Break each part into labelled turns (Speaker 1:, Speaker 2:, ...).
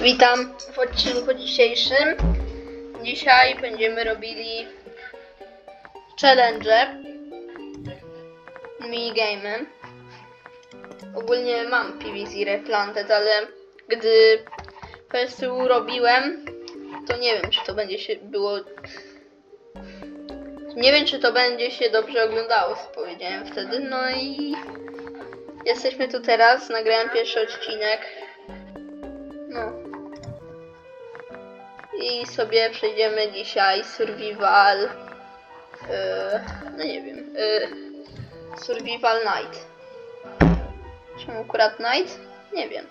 Speaker 1: Witam w odcinku dzisiejszym. Dzisiaj będziemy robili challenge minigame. Ogólnie mam PVZ Replanted, ale gdy PSU robiłem, to nie wiem, czy to będzie się było. Nie wiem, czy to będzie się dobrze oglądało, powiedziałem wtedy. No i jesteśmy tu teraz. Nagrałem pierwszy odcinek. No. I sobie przejdziemy dzisiaj survival. Yy, no nie wiem. Yy, survival night. Czemu akurat night? Nie wiem.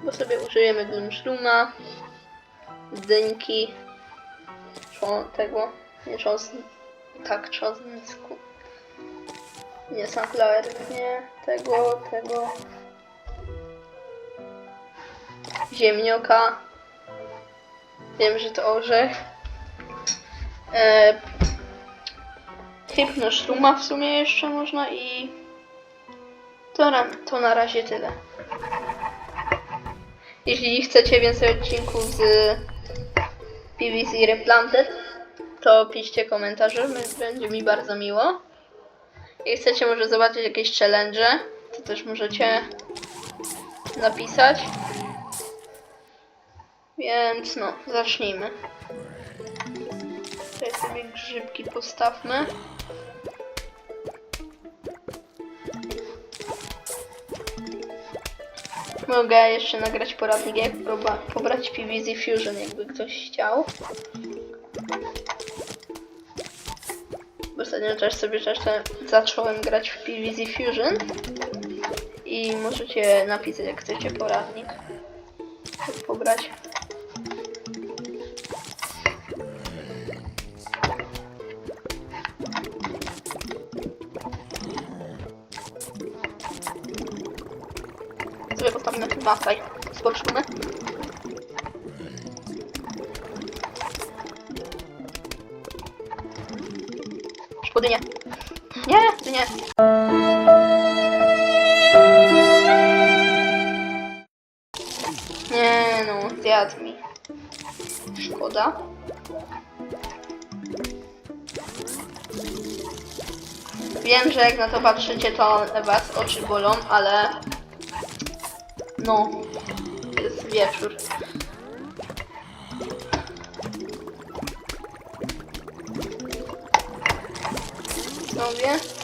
Speaker 1: Bo sobie użyjemy Gloomshruma, dynki, czą- tego, nie czosn, tak czosnku. Nie sunflower, nie tego, tego. Ziemnioka. Wiem, że to orzech. E, Hypnoszruma w sumie jeszcze można i to na, to na razie tyle. Jeśli chcecie więcej odcinków z PVC Replanted, to piszcie komentarze, będzie mi bardzo miło. Jak chcecie może zobaczyć jakieś challenge, to też możecie napisać. Więc no, zacznijmy. Tutaj sobie grzybki postawmy. Mogę jeszcze nagrać poradnik, jak pobrać PVZ Fusion, jakby ktoś chciał. Ostatnim czasie sobie jeszcze zacząłem grać w PVZ Fusion. I możecie napisać, jak chcecie poradnik. Jak pobrać. Sobie postawimy chyba tutaj. Spoczniemy. Szkody nie. Nie, ty nie. Nie no, zjadł mi. Szkoda. Wiem, że jak na to patrzycie, to was oczy bolą, ale... No, jest wieczór. Sobie.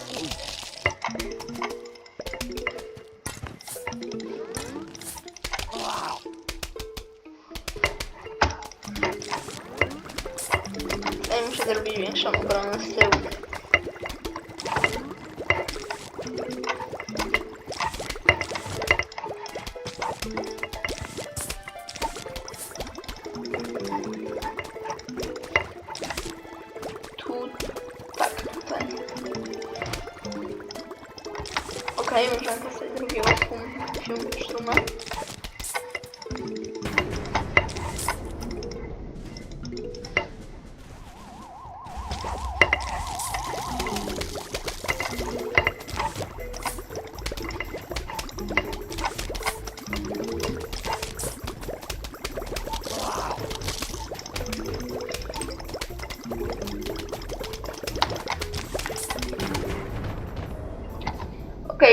Speaker 1: Okej, możemy postać drugiego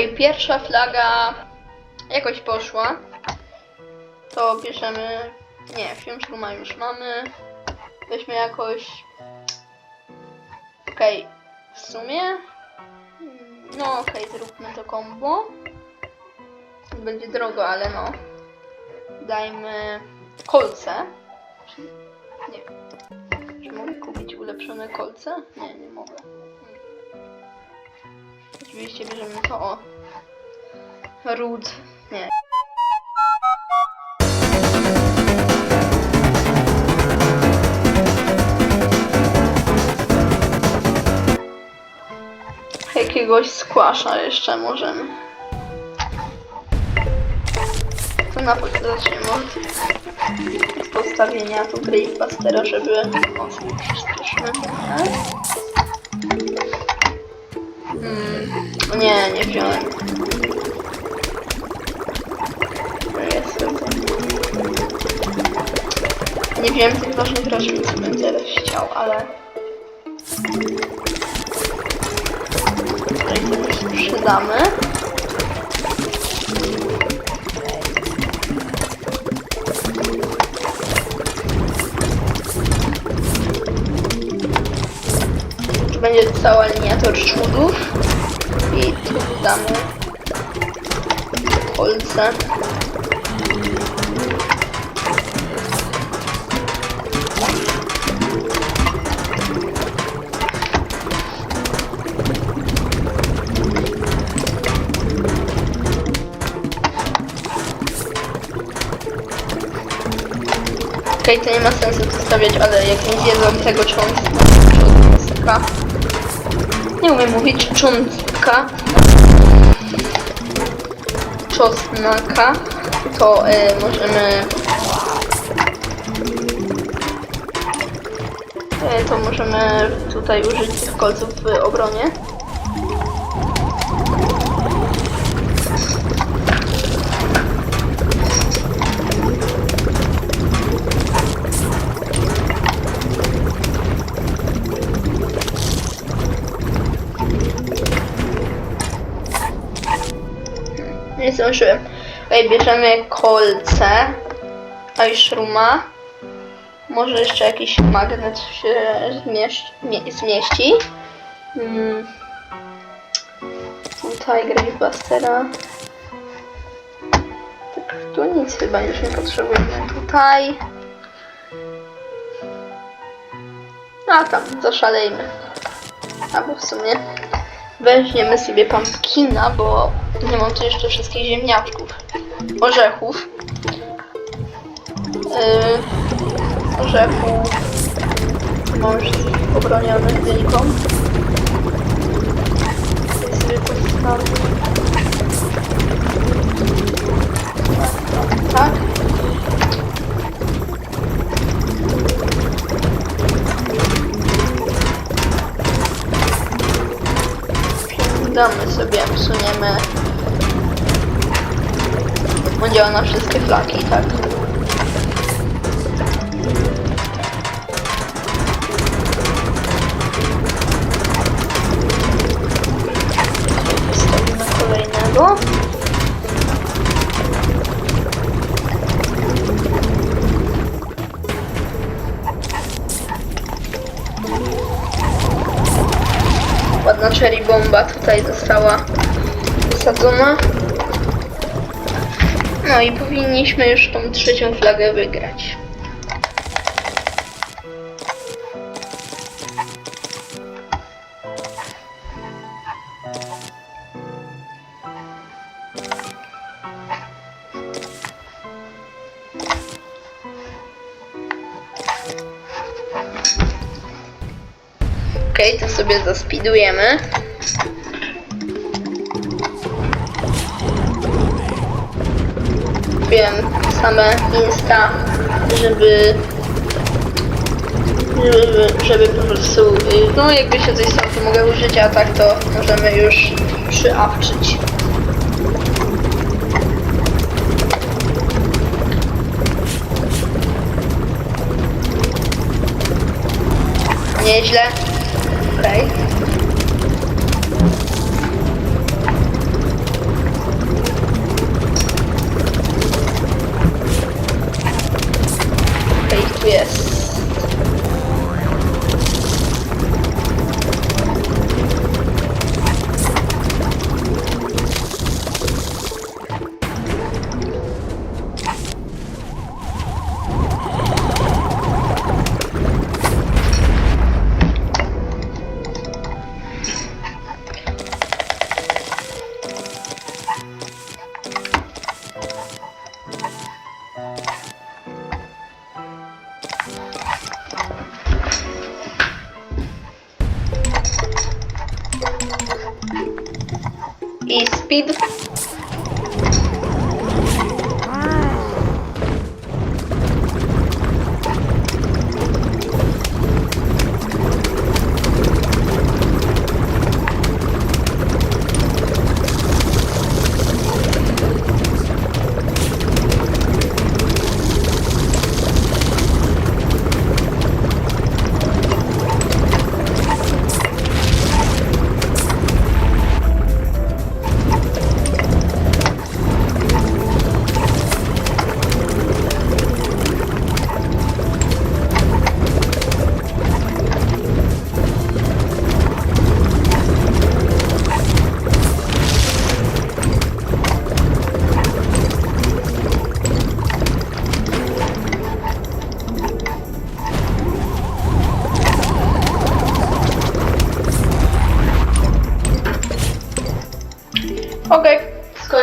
Speaker 1: Okej, pierwsza flaga jakoś poszła. To bierzemy. Nie, szuma już mamy. Weźmy jakoś. Okej, w sumie. No okej, zróbmy to combo. Będzie drogo, ale no. Dajmy kolce. Nie. Czy mogę kupić ulepszone kolce? Nie, nie mogę. Oczywiście bierzemy to o. Ród. Nie. Jakiegoś squasha jeszcze możemy. To na początku zaczniemy od postawienia tu Gravebustera, żeby... O, przyspieszmy. Tak? Mm, nie, nie wziąłem. To Jest to. Nie wiem tych ważnych rzeczy, co teraz chciał, ale... Tutaj sobie sprzedamy. Będzie cała linia torczudów. I tu damy kolce. Okej, to nie ma sensu zostawiać, ale jak nie zjedzą tego cząstka, nie umiem mówić cząstka, czosnaka, to y, możemy y, to możemy tutaj użyć tych kolców w obronie. Bierzemy kolce. Ajszruma. Może jeszcze jakiś magnet się zmieści. mie- zmieści. Mm. Tutaj Gravebustera. Tak, tu nic chyba już nie potrzebujemy. Tutaj. A tam, zaszalejmy. Albo w sumie weźmiemy sobie pumpkina, bo nie mam tu jeszcze wszystkich ziemniaczków. Orzechów. Yy, orzechów. Mam obronionych postawię. Tak, Damy sobie, usuniemy. On działa na wszystkie flaki, tak. Cherry bomba tutaj została wysadzona. No i powinniśmy już tą trzecią flagę wygrać. Okej, to sobie zaspidujemy. Kupiłem same insta, żeby żeby, żeby po prostu, no jakby się coś stało, to mogę użyć, a tak to możemy już przyawczyć. Nieźle. Okej.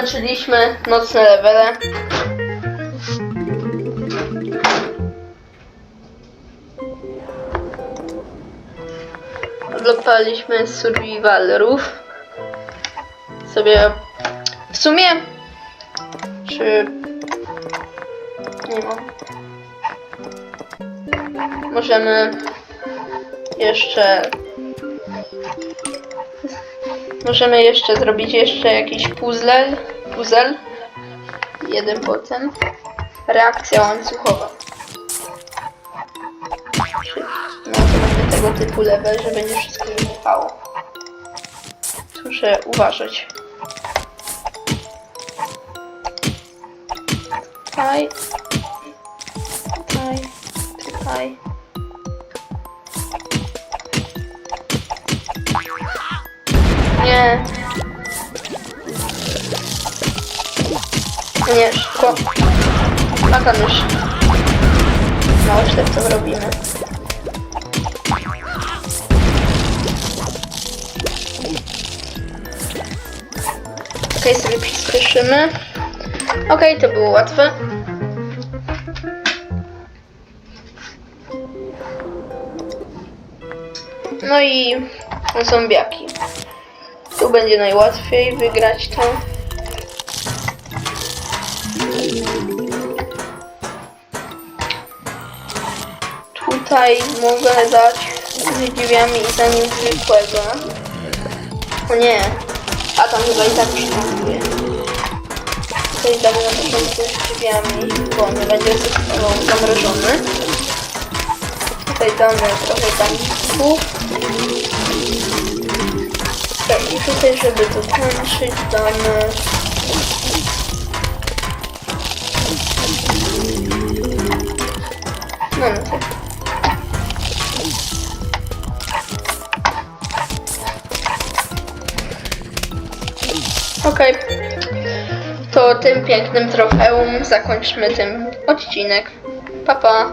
Speaker 1: Przeszliśmy nocne levele. Odblokowaliśmy survivalrów. Sobie w sumie czy nie mam. Możemy jeszcze Możemy jeszcze zrobić jeszcze jakiś puzzle. Puzzle. Jeden potem. Reakcja łańcuchowa. No to będzie tego typu level, że będzie wszystko wybuchało. Muszę uważać. Tutaj. Tutaj. Tutaj. Nie. Nie, szybko. A tam już. Mało źle co robimy. Okej, sobie przyspieszymy. Okej, to było łatwe. No i zombiaki. Tu będzie najłatwiej wygrać to. Tutaj mogę dać z drzwiami i za nim zwykłego. O nie. A tam chyba i tak przystępuje. Tutaj damy na początku z drzwiami, bo nie będzie zamrożony. Tutaj damy trochę tam i tutaj, żeby to kończyć, damy... Okej. To tym pięknym trofeum zakończmy ten odcinek. Pa, pa.